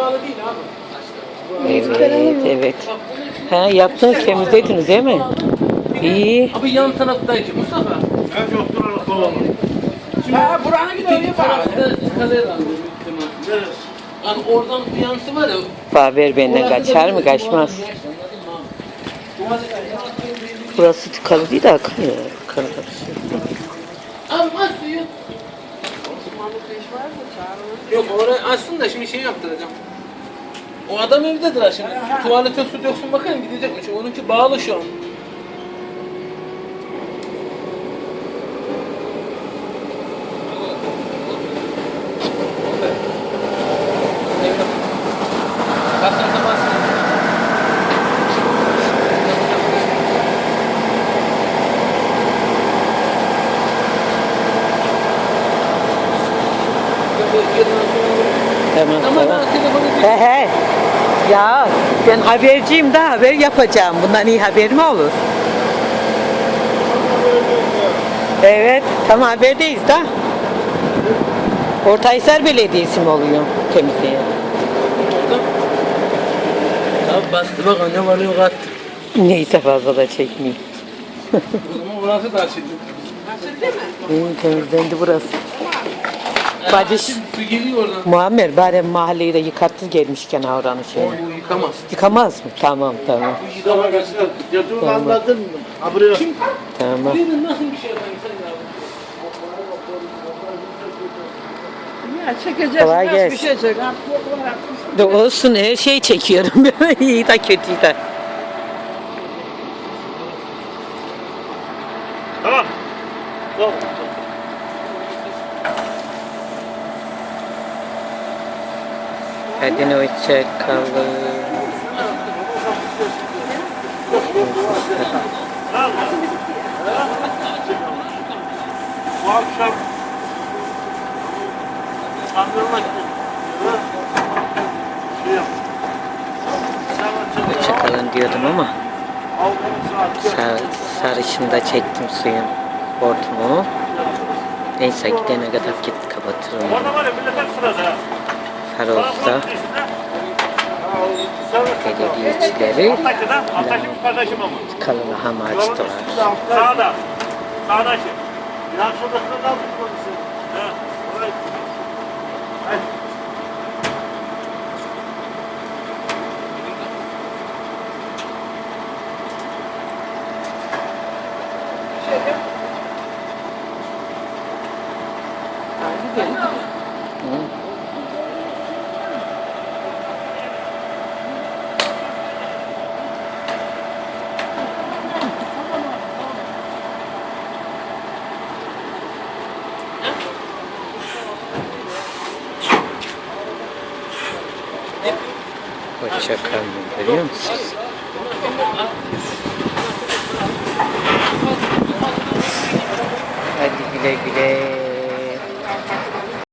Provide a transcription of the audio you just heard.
bağlı değil abi. Evet, evet. Ha, yaptınız, temizlediniz değil mi? İyi. Abi yan taraftaki Mustafa. Ben yoktur ona kolamam. Ha buranın bir de bağlı. Kaleye. Neresi? Yani oradan bir yansı var ya. Baver benden kaçar mı? Kaçmaz. Burası tıkalı değil de akıyor. Akar karışıyor. Ama suyu. Yok oraya aslında şimdi şey yaptıracağım. O adam evdedir ha şimdi. Tuvalete su döksün bakayım gidecekmiş. Onunki bağlı şu an. Tamam, Ama ben telefonu He he. Ya ben haberciyim de haber yapacağım. Bundan iyi haber mi olur? Evet, tam haberdeyiz da. Ortaysar Belediyesi mi oluyor temizliğe? Abi bastı bak anne var yok attı. Neyse fazla da çekmeyeyim. O zaman burası da açıldı. İyi temizlendi burası. Su geliyor oradan. Muammer bari mahalleyi de yıkattı gelmişken avranı şey. O yıkamaz. Yıkamaz mı? Tamam tamam. Yıkama kaçlar. Yatırım anladın mı? Ha buraya. Tamam. Buraya nasıl bir şey yapayım sen ya? Ya çekeceğiz. Kolay nasıl gelsin. bir şey çek. Ha, bu De olsun her şeyi çekiyorum. İyi de kötü de. Tamam. Tamam. Hadi hoşça kalın. Bu akşam kandırmak. Şey. Hoşça kalın diyordum ama sar, sarışımda çektim suyun hortumu. Neyse gidene kadar git kapatırım. Orada var ya millet hep sırada. Belediye belediyecileri Antakya'da, Antakya bu kardeşim ama. kalın açtılar. Sağda. Sağdaki. Ya şurada şurada aldık polisi. Oraya. Hadi. Hoşça kalın görüyor musunuz? Hadi güle güle.